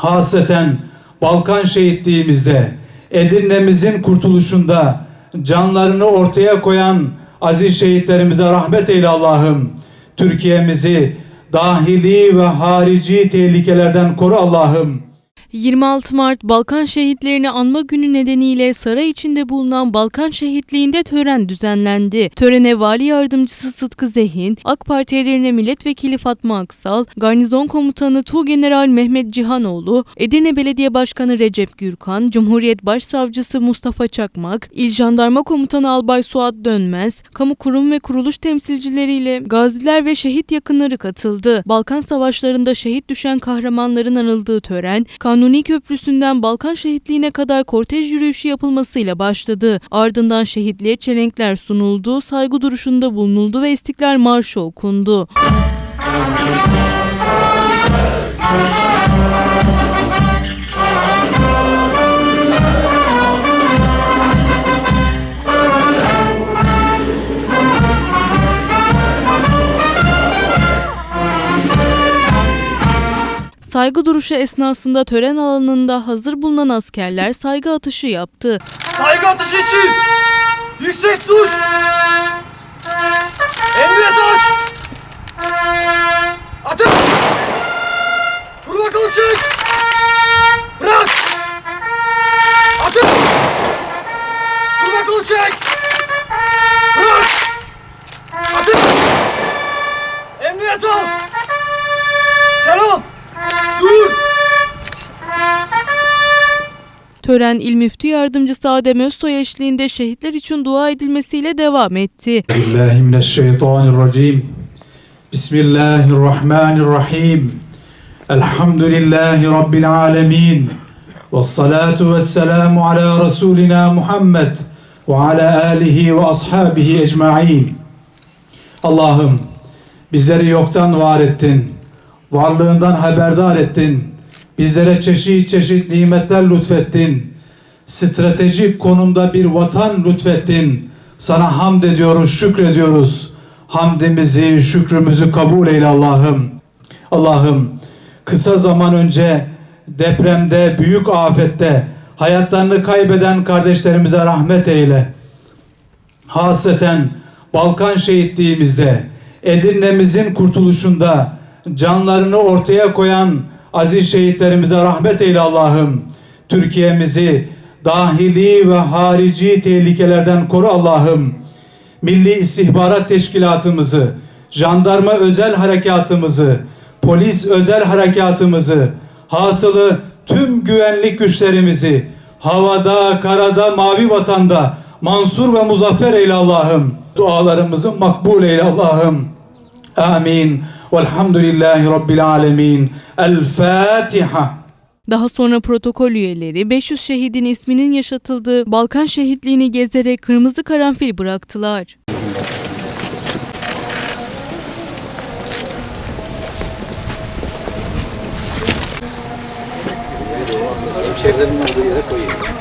hasreten Balkan şehitliğimizde, Edirne'mizin kurtuluşunda canlarını ortaya koyan aziz şehitlerimize rahmet eyle Allah'ım. Türkiye'mizi dahili ve harici tehlikelerden koru Allah'ım. 26 Mart Balkan Şehitlerini Anma Günü nedeniyle saray içinde bulunan Balkan Şehitliği'nde tören düzenlendi. Törene Vali Yardımcısı Sıtkı Zehin, AK Parti Edirne Milletvekili Fatma Aksal, Garnizon Komutanı Tuğgeneral Mehmet Cihanoğlu, Edirne Belediye Başkanı Recep Gürkan, Cumhuriyet Başsavcısı Mustafa Çakmak, İl Jandarma Komutanı Albay Suat Dönmez, kamu kurum ve kuruluş temsilcileriyle gaziler ve şehit yakınları katıldı. Balkan Savaşlarında şehit düşen kahramanların anıldığı tören, Kanuni Köprüsü'nden Balkan Şehitliği'ne kadar kortej yürüyüşü yapılmasıyla başladı. Ardından şehitliğe çelenkler sunuldu, saygı duruşunda bulunuldu ve İstiklal Marşı okundu. Saygı duruşu esnasında tören alanında hazır bulunan askerler saygı atışı yaptı. Saygı atışı için yüksek tuş. Emniyet aç. Atın. Kur bakalım çek. Bırak. Atın. Kur bakalım çek. Bırak. Atın. Emniyet al. Tören İl Müftü Yardımcısı Adem Özsoy eşliğinde şehitler için dua edilmesiyle devam etti. Bismillahirrahmanirrahim. Bismillahirrahmanirrahim. Elhamdülillahi Rabbil alemin. Ve salatu ve selamu ala Resulina Muhammed ve ala alihi ve ashabihi ecma'in. Allah'ım bizleri yoktan var ettin. Varlığından haberdar ettin Bizlere çeşit çeşit nimetler lütfettin. Stratejik konumda bir vatan lütfettin. Sana hamd ediyoruz, şükrediyoruz. Hamdimizi, şükrümüzü kabul eyle Allah'ım. Allah'ım kısa zaman önce depremde, büyük afette hayatlarını kaybeden kardeşlerimize rahmet eyle hasreten Balkan şehitliğimizde, Edirne'mizin kurtuluşunda canlarını ortaya koyan aziz şehitlerimize rahmet eyle Allah'ım. Türkiye'mizi dahili ve harici tehlikelerden koru Allah'ım. Milli İstihbarat Teşkilatımızı, jandarma özel harekatımızı, polis özel harekatımızı, hasılı tüm güvenlik güçlerimizi havada, karada, mavi vatanda mansur ve muzaffer eyle Allah'ım. Dualarımızı makbul eyle Allah'ım. Amin. Velhamdülillahi Rabbil alemin. El Fatiha. Daha sonra protokol üyeleri 500 şehidin isminin yaşatıldığı Balkan şehitliğini gezerek kırmızı karanfil bıraktılar. Hemşerilerin olduğu yere koyuyor.